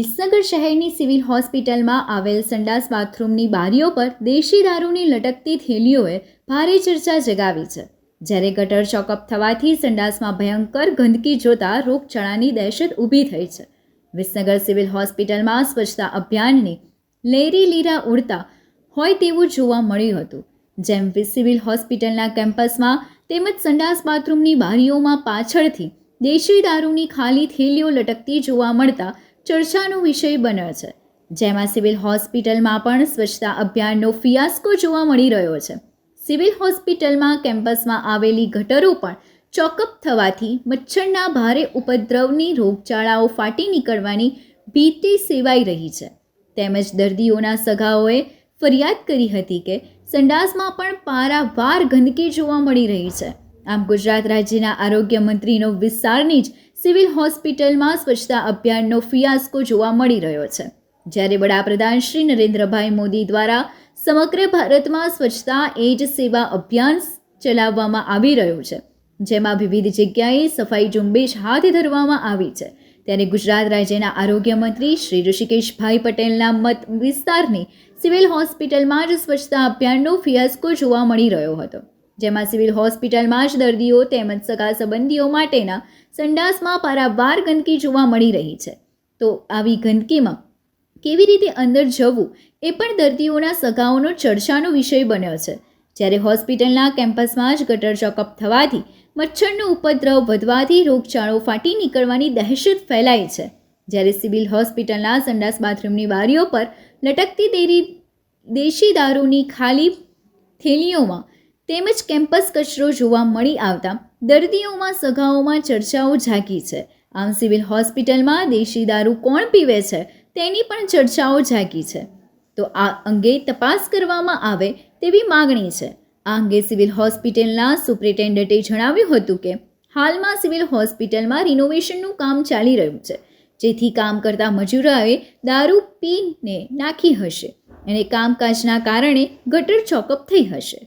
વિસનગર શહેરની સિવિલ હોસ્પિટલમાં આવેલ સંડાસ બાથરૂમની બારીઓ પર દેશી દારૂની લટકતી થેલીઓએ ભારે ચર્ચા જગાવી છે. જ્યારે ગટર ચોકઅપ થવાથી સંડાસમાં ભયંકર ગંદકી જોતા રોગચાળાની દહેશત ઊભી થઈ છે. વિસનગર સિવિલ હોસ્પિટલમાં સ્વચ્છતા અભિયાનની લેરી લીરા ઉડતા હોય તેવું જોવા મળ્યું હતું. જેમ સિવિલ હોસ્પિટલના કેમ્પસમાં તેમજ સંડાસ બાથરૂમની બારીઓમાં પાછળથી દેશી દારૂની ખાલી થેલીઓ લટકતી જોવા મળતા ચર્ચાનો વિષય બન્યો છે. જેમાં સિવિલ હોસ્પિટલમાં પણ સ્વચ્છતા અભિયાનનો ફિયાસ્કો જોવા મળી રહ્યો છે. સિવિલ હોસ્પિટલમાં કેમ્પસમાં આવેલી ગટરો પણ ચોકઅપ થવાથી મચ્છરના ભારે ઉપદ્રવની રોગચાળાઓ ફાટી નીકળવાની ભીતિ સેવાઈ રહી છે. તેમજ દર્દીઓના સગાઓએ ફરિયાદ કરી હતી કે સંડાસમાં પણ પારાવાર ગંદકી જોવા મળી રહી છે. આમ ગુજરાત રાજ્યના આરોગ્ય મંત્રીનો વિસ્તારની જ સિવિલ હોસ્પિટલમાં સ્વચ્છતા અભિયાનનો ફિયાસ્કો જોવા મળી રહ્યો છે. જ્યારે વડાપ્રધાન શ્રી નરેન્દ્રભાઈ મોદી દ્વારા સમગ્ર ભારતમાં સ્વચ્છતા એ જ સેવા અભિયાન ચલાવવામાં આવી રહ્યું છે, જેમાં વિવિધ જગ્યાએ સફાઈ ઝુંબેશ હાથ ધરવામાં આવી છે. ત્યારે ગુજરાત રાજ્યના આરોગ્ય મંત્રી શ્રી ઋષિકેશભાઈ પટેલના મત વિસ્તારની સિવિલ હોસ્પિટલમાં જ સ્વચ્છતા અભિયાનનો ફિયાસ્કો જોવા મળી રહ્યો હતો. જેમાં સિવિલ હોસ્પિટલમાં જ દર્દીઓ તેમજ સગા સંબંધીઓ માટેના સંડાસમાં પારાવાર ગંદકી જોવા મળી રહી છે. તો આવી ગંદકીમાં કેવી રીતે અંદર જવું એ પણ દર્દીઓના સગાઓનો ચર્ચાનો વિષય બન્યો છે. જ્યારે હોસ્પિટલના કેમ્પસમાં જ ગટર ચોકઅપ થવાથી મચ્છરનો ઉપદ્રવ વધવાથી રોગચાળો ફાટી નીકળવાની દહેશત ફેલાય છે. જ્યારે સિવિલ હોસ્પિટલના સંડાસ બાથરૂમની બારીઓ પર લટકતી દેરી દેશી દારૂની ખાલી થેલીઓમાં તેમજ કેમ્પસ કચરો જોવા મળી આવતા દર્દીઓમાં સગાઓમાં ચર્ચાઓ જાગી છે. આમ સિવિલ હોસ્પિટલમાં દેશી દારૂ કોણ પીવે છે તેની પણ ચર્ચાઓ જાગી છે. તો આ અંગે તપાસ કરવામાં આવે તેવી માગણી છે. આ અંગે સિવિલ હોસ્પિટલના સુપ્રિન્ટેન્ડન્ટે જણાવ્યું હતું કે, હાલમાં સિવિલ હોસ્પિટલમાં રિનોવેશનનું કામ ચાલી રહ્યું છે. જેથી કામ કરતા મજૂરોએ દારૂ પીને નાખી હશે. અને કામકાજના કારણે ગટર ચોકઅપ થઈ હશે.